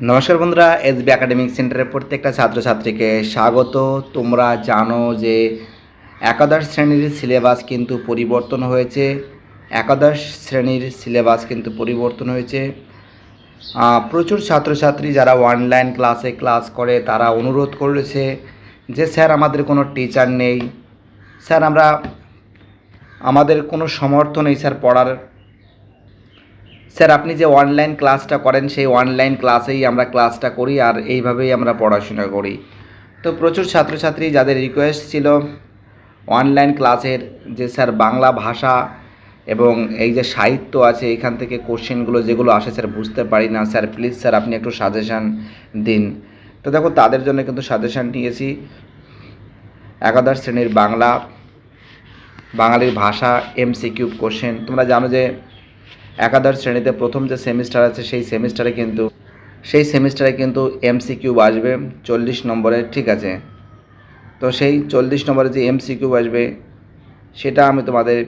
নমস্কার বন্ধুরা SB academic সেন্টারের প্রত্যেকটা ছাত্রছাত্রীকে স্বাগত। তোমরা জানো যে একাদশ শ্রেণির সিলেবাস কিন্তু পরিবর্তন হয়েছে। একাদশ শ্রেণির সিলেবাস কিন্তু পরিবর্তন হয়েছে। প্রচুর ছাত্রছাত্রী যারা অনলাইন ক্লাসে ক্লাস করে, তারা অনুরোধ করেছে যে, স্যার, আমাদের কোনো টিচার নেই। স্যার, আমরা, আমাদের কোনো সমর্থ নেই, স্যার, পড়ার স্যার, আপনি যে অনলাইন ক্লাসটা করেন, সেই অনলাইন ক্লাসেই আমরা ক্লাসটা করি আর এইভাবেই আমরা পড়াশোনা করি। তো প্রচুর ছাত্রছাত্রী যাদের রিকোয়েস্ট ছিল অনলাইন ক্লাসের যে স্যার বাংলা ভাষা এবং এই যে সাহিত্য আছে, এখান থেকে কোশ্চেনগুলো যেগুলো আসে, স্যার, বুঝতে পারি না। স্যার প্লিজ স্যার, আপনি একটু সাজেশান দিন। তো দেখো, তাদের জন্য কিন্তু সাজেশান নিয়েছি। একাদশ শ্রেণির বাংলা, বাঙালির ভাষা এমসিকিউ কোশ্চেন তোমরা জানো যে একাদশ শ্রেণীতে প্রথম যে সেমিস্টার আছে, সেই সেমিস্টারে কিন্তু, সেই সেমিস্টারে কিন্তু এমসিকিউ আসবে চল্লিশ নম্বরের ঠিক আছে? তো সেই চল্লিশ নম্বরে যে এমসিকিউ আসবে, সেটা আমি তোমাদের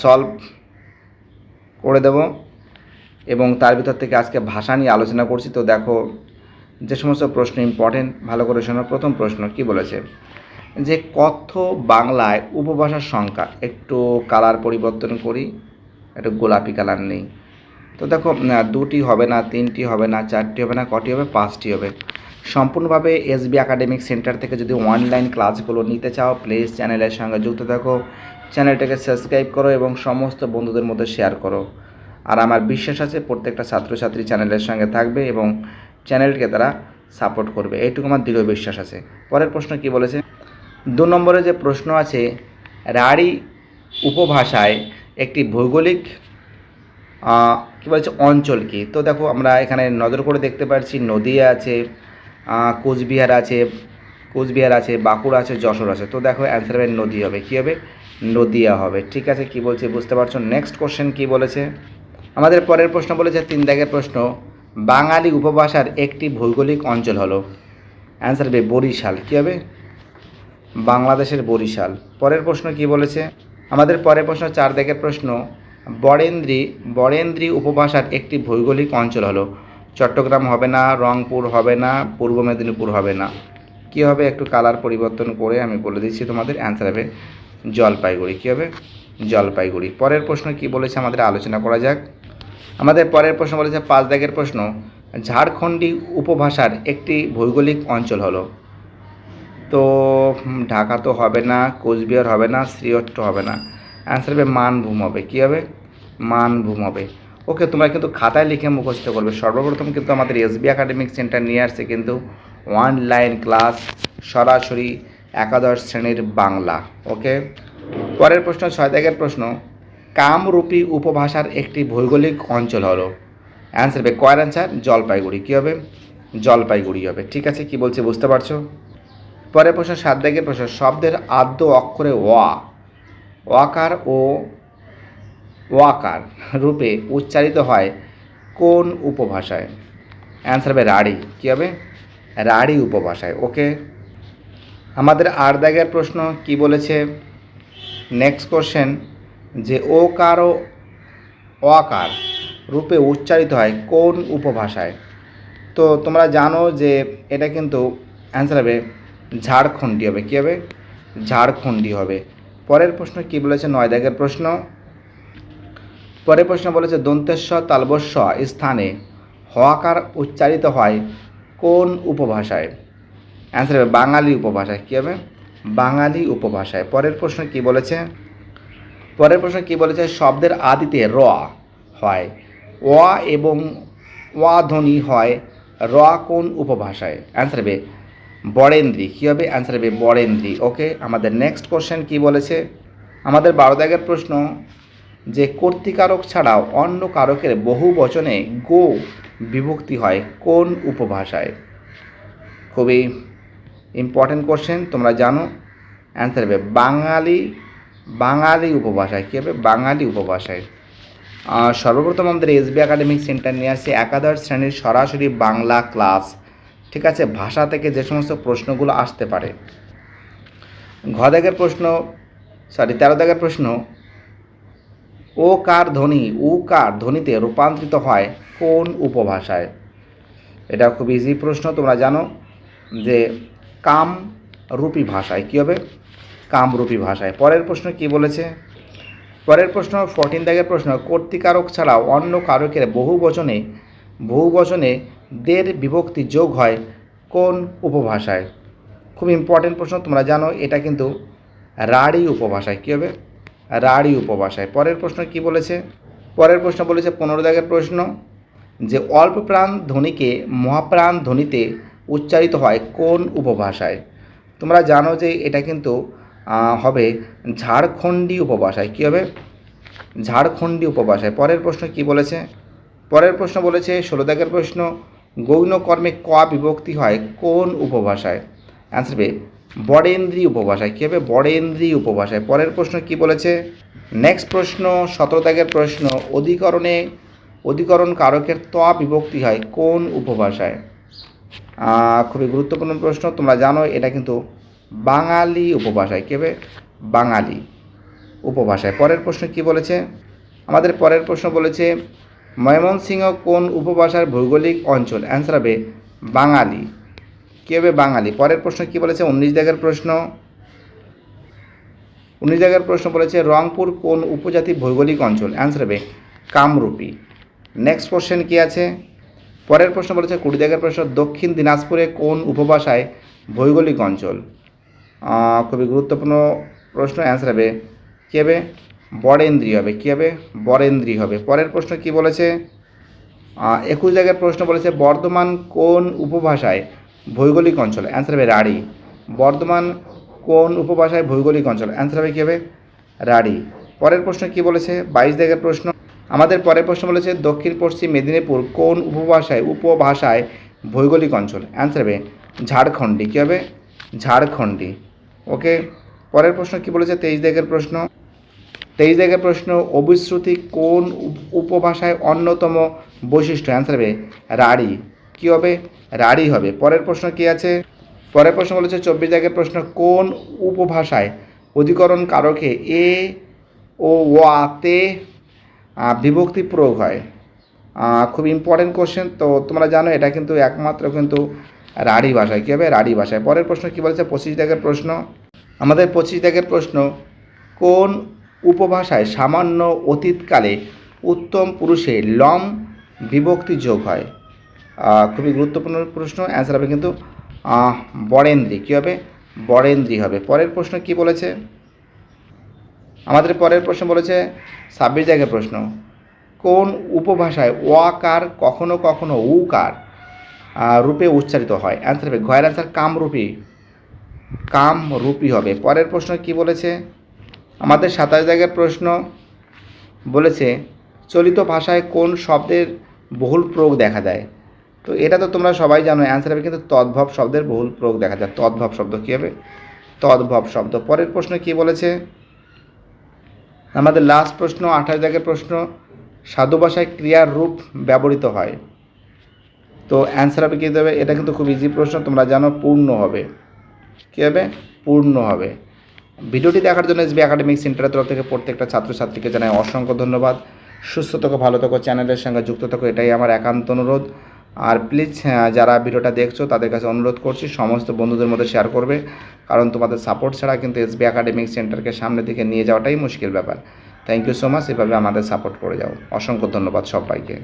সলভ করে দেব। এবং তার ভিতর থেকে আজকে ভাষা নিয়ে আলোচনা করছি। তো দেখো, যে সমস্ত প্রশ্ন ইম্পর্টেন্ট ভালো করে শোনো। প্রথম প্রশ্ন, কি বলেছে? যে কথ্য বাংলায় উপভাষার সংখ্যা, একটু কালার পরিবর্তন করি। একটু গোলাপি কালার নেই। তো দেখো দুটি হবে না, তিনটি হবে না, চারটি হবে না, কটি হবে, পাঁচটি হবে। সম্পূর্ণভাবে এসবি একাডেমিক সেন্টার থেকে যদি অনলাইন ক্লাসগুলো নিতে চাও প্লিজ চ্যানেলের সঙ্গে যুক্ত থাকো। চ্যানেলটাকে সাবস্ক্রাইব করো এবং সমস্ত বন্ধুদের মধ্যে শেয়ার করো। আর আমার বিশ্বাস আছে, প্রত্যেকটা ছাত্রছাত্রী চ্যানেলের সঙ্গে থাকবে এবং চ্যানেলকে তারা সাপোর্ট করবে। এইটুকু আমার দৃঢ় বিশ্বাস আছে। পরের প্রশ্ন কি বলেছে? দু নম্বরে যে প্রশ্ন আছে, রাঢ়ী উপভাষায় একটি ভৌগোলিক কি বলছে, অঞ্চল কি? তো দেখো, আমরা এখানে নজর করে দেখতে পাচ্ছি নদীয়া আছে কোচবিহার আছে কোচবিহার আছে, বাঁকুড়া আছে, যশোর আছে। তো দেখো অ্যান্সার হবে নদী হবে। কী হবে? নদিয়া হবে। ঠিক আছে, কি বলছে বুঝতে পারছ? নেক্সট কোশ্চেন কি বলেছে? আমাদের পরের প্রশ্ন বলেছে, তিন দাগের প্রশ্ন, বাঙালি উপভাষার একটি ভৌগোলিক অঞ্চল হলো। অ্যান্সার হবে বরিশাল। কী হবে? বাংলাদেশের বরিশাল। পরের প্রশ্ন কি বলেছে? আমাদের পরের প্রশ্ন চার দিকের প্রশ্ন, বরেন্দ্রী বরেন্দ্রী উপভাষার একটি ভৌগোলিক অঞ্চল হলো চট্টগ্রাম হবে না, রংপুর হবে না, পূর্ব মেদিনীপুর হবে না। কি হবে? একটু কালার পরিবর্তন করে আমি বলে দিচ্ছি তোমাদের অ্যান্সার হবে জলপাইগুড়ি। কী হবে? জলপাইগুড়ি। পরের প্রশ্ন কি বলেছে আমাদের? আলোচনা করা যাক। আমাদের পরের প্রশ্ন বলেছে পাঁচ দাগের প্রশ্ন, ঝাড়খণ্ডী উপভাষার একটি ভৌগোলিক অঞ্চল হলো তো ঢাকা তো হবে না, কোচবিহার হবে না, শ্রীহট্ট হবে না। অ্যান্সার হবে মানভূম হবে। কী হবে? মানভূম হবে। ওকে তোমরা কিন্তু খাতায় লিখে মুখস্থ করবে। সর্বপ্রথম কিন্তু আমাদের এসবি একাডেমিক সেন্টার নিয়ে আসছে কিন্তু অনলাইন ক্লাস সরাসরি একাদশ শ্রেণির বাংলা। ওকে পরের প্রশ্ন ছয় দাগের প্রশ্ন, কামরূপী উপভাষার একটি ভৌগোলিক অঞ্চল হলো। অ্যান্সার হবে, কয়ের অ্যান্সার জলপাইগুড়ি। কী হবে? জলপাইগুড়ি হবে। ঠিক আছে? কি বলছে বুঝতে পারছ? পরের প্রশ্ন সাত দাগের প্রশ্ন, শব্দের আদ্য অক্ষরে ওয়া। ওয়াকার ও ওয়াকার রূপে উচ্চারিত হয় কোন উপভাষায়? অ্যান্সার হবে রাঢ়ী কী হবে? রাঢ়ী উপভাষায়। ওকে? আমাদের আট দাগের প্রশ্ন কি বলেছে? নেক্সট কোশ্চেন যে ও কার ও অকার রূপে উচ্চারিত হয় কোন উপভাষায়? তো তোমরা জানো যে এটা কিন্তু অ্যান্সার হবে ঝাড়খণ্ডী হবে। কী হবে? ঝাড়খণ্ডী হবে। পরের প্রশ্ন কি বলেছে? নয় দাগের প্রশ্ন। পরের প্রশ্ন বলেছে, দন্তেশ্ব তালবস্য স্থানে হওয়াকার উচ্চারিত হয় কোন উপভাষায়? অ্যান্সার হবে বাঙালি উপভাষায়। কী হবে? বাঙালি উপভাষায়। পরের প্রশ্ন কি বলেছে? পরের প্রশ্ন কি বলেছে? শব্দের আদিতে র হয়। অ এবং ওয়া ধ্বনি হয় র কোন উপভাষায়? অ্যান্সার হবে বরেন্দ্রী। কী হবে? অ্যান্সার হবে বরেন্দ্রী। ওকে আমাদের নেক্সট কোশ্চেন কি বলেছে? আমাদের বারো দাগের প্রশ্ন, যে কর্তৃকারক ছাড়াও অন্য কারকের বহু বচনে গো বিভক্তি হয় কোন উপভাষায়? খুবই ইম্পর্টেন্ট কোশ্চেন তোমরা জানো। অ্যান্সার হবে বাঙালি বাঙালি উপভাষায়। কী হবে? বাঙালি উপভাষায়। সর্বপ্রথম আমাদের এসবি একাডেমিক সেন্টার নিয়ে আসছে। একাদশ শ্রেণির সরাসরি বাংলা ক্লাস ঠিক আছে? ভাষা থেকে যে সমস্ত প্রশ্নগুলো আসতে পারে। ঘ দাগের প্রশ্ন সরি তেরো দাগের প্রশ্ন, ও কার ধ্বনি, উ কার ধ্বনিতে রূপান্তরিত হয় কোন উপভাষায়? এটা খুব ইজি প্রশ্ন, তোমরা জানো যে কাম রূপী ভাষায় কী হবে? কামরূপী ভাষায়। পরের প্রশ্ন কি বলেছে? পরের প্রশ্ন ফোরটিন দাগের প্রশ্ন, কর্তৃকারক ছাড়াও অন্য কারকের বহু বচনে বহু বচনে দের বিভক্তি যোগ হয় কোন উপভাষায়? খুব ইম্পর্টেন্ট প্রশ্ন, তোমরা জানো, এটা কিন্তু রাঢ়ী উপভাষায়। কী হবে? রাঢ়ী উপভাষায়। পরের প্রশ্ন কি বলেছে? পরের প্রশ্ন বলেছে পনেরো দাগের প্রশ্ন যে অল্প প্রাণ ধ্বনিকে মহাপ্রাণ ধ্বনিতে উচ্চারিত হয় কোন উপভাষায়? তোমরা জানো যে এটা কিন্তু হবে ঝাড়খণ্ডী উপভাষায়। কী হবে? ঝাড়খণ্ডী উপভাষায়। পরের প্রশ্ন কি বলেছে? পরের প্রশ্ন বলেছে ষোলো দাগের প্রশ্ন গৌণ কর্মে ক বিভক্তি হয় কোন উপভাষায়? অ্যান্সার হবে বড়েন্দ্রী উপভাষায়। কী হবে? বড়েন্দ্রী উপভাষায়। পরের প্রশ্ন কি বলেছে? নেক্সট প্রশ্ন সতেরো প্রশ্ন। অধিকরণে, অধিকরণ কারকের ত বিভক্তি হয় কোন উপভাষায়? খুবই গুরুত্বপূর্ণ প্রশ্ন। তোমরা জানো, এটা কিন্তু বাঙালি উপভাষায়। কেবে বাঙালি উপভাষায়। পরের প্রশ্ন কি বলেছে? আমাদের পরের প্রশ্ন বলেছে ময়মনসিংহ কোন উপভাষার ভৌগোলিক অঞ্চল? অ্যান্সার হবে বাঙালি। কী হবে বাঙালি? পরের প্রশ্ন কি বলেছে? উনিশ দাগের প্রশ্ন। উনিশ দাগের প্রশ্ন বলেছে, রংপুর কোন উপজাতি ভৌগোলিক অঞ্চল? অ্যান্সার হবে কামরূপী। নেক্সট কোশ্চেন কি আছে? পরের প্রশ্ন বলেছে, কুড়ি দাগের প্রশ্ন, দক্ষিণ দিনাজপুরে কোন উপভাষায় ভৌগোলিক অঞ্চল? খুবই গুরুত্বপূর্ণ প্রশ্ন। অ্যান্সার হবে কী হবে? বরেন্দ্রী হবে। কী হবে? বরেন্দ্রী হবে। পরের প্রশ্ন কি বলেছে? একুশ জায়গার প্রশ্ন বলেছে, বর্ধমান কোন উপভাষায় ভৌগোলিক অঞ্চল? অ্যান্সার হবে রাঢ়ী। বর্ধমান কোন উপভাষায় ভৌগোলিক অঞ্চল? অ্যান্সার হবে কী হবে? রাঢ়ী। পরের প্রশ্ন কি বলেছে? বাইশ জায়গার প্রশ্ন। আমাদের পরের প্রশ্ন বলেছে, দক্ষিণ, পশ্চিম মেদিনীপুর কোন উপভাষায় উপভাষায় ভৌগোলিক অঞ্চল? অ্যান্সার হবে ঝাড়খণ্ডী। কী হবে? ঝাড়খণ্ডী। ওকে পরের প্রশ্ন কি বলেছে? তেইশ দাগের প্রশ্ন। তেইশ দাগের প্রশ্ন, অবিশ্রুতি কোন উপভাষায় অন্যতম বৈশিষ্ট্য? অ্যান্সার হবে রাঢ়ী কী হবে? রাঢ়ী হবে। পরের প্রশ্ন কি আছে? পরের প্রশ্ন বলেছে চব্বিশ দাগের প্রশ্ন, কোন উপভাষায় অধিকরণ কারকে এ ও ওয়াতে বিভক্তি প্রয়োগ হয়? খুব ইম্পর্টেন্ট কোশ্চেন তো তোমরা জানো, এটা কিন্তু একমাত্র কিন্তু রাঢ়ী ভাষায়। কী হবে? রাঢ়ী ভাষায়। পরের প্রশ্ন কী বলেছে? পঁচিশ দাগের প্রশ্ন। আমাদের পঁচিশ দাগের প্রশ্ন, কোন উপভাষায় সামান্য অতীতকালে উত্তম পুরুষে লম বিভক্তি যোগ হয়। খুবই গুরুত্বপূর্ণ প্রশ্ন অ্যান্সার হবে কিন্তু বরেন্দ্রী। কী হবে? বরেন্দ্রী হবে। পরের প্রশ্ন কি বলেছে? আমাদের পরের প্রশ্ন বলেছে, ছাব্বিশ জায়গায় প্রশ্ন। কোন উপভাষায় ওয়াকার কখনো কখনো উকার রূপে উচ্চারিত হয়? অ্যান্সার হবে, ঘয়ের অ্যান্সার কামরূপী। কামরূপী হবে। পরের প্রশ্ন কি বলেছে? আমাদের সাতাশ জায়গার প্রশ্ন বলেছে, চলিত ভাষায় কোন শব্দের বহুল প্রয়োগ দেখা দেয়? তো এটা তো তোমরা সবাই জানো অ্যান্সার হবে কিন্তু তদ্ভব শব্দের বহুল প্রয়োগ দেখা যায়। তদ্ভব শব্দ কী হবে? তদ্ভব শব্দ। পরের প্রশ্ন কি বলেছে? আমাদের লাস্ট প্রশ্ন, আঠাশ জায়গার প্রশ্ন, সাধু ভাষায় ক্রিয়ার রূপ ব্যবহৃত হয়। তো অ্যান্সার হবে কী দেবে এটা কিন্তু খুব ইজি প্রশ্ন, তোমরা জানো, পূর্ণ হবে। কী হবে? পূর্ণ হবে। ভিডিওটি দেখার জন্য এসবি একাডেমিক সেন্টারের তরফ থেকে প্রত্যেকটা ছাত্রছাত্রীকে জানাই অসংখ্য ধন্যবাদ। সুস্থ থাকো, ভালো থাকো, চ্যানেলের সঙ্গে যুক্ত থাকো, এটাই আমার একান্ত অনুরোধ। আর প্লিজ যারা ভিডিওটা দেখছ, তাদের কাছে অনুরোধ করছি, সমস্ত বন্ধুদের মধ্যে শেয়ার করবে। কারণ তোমাদের সাপোর্ট ছাড়া কিন্তু এসবি একাডেমিক সেন্টারকে সামনের দিকে নিয়ে যাওয়াটাই মুশকিল ব্যাপার। থ্যাংক ইউ সো মাচ এভাবে আমাদের সাপোর্ট করে যাও। অসংখ্য ধন্যবাদ সবাইকে।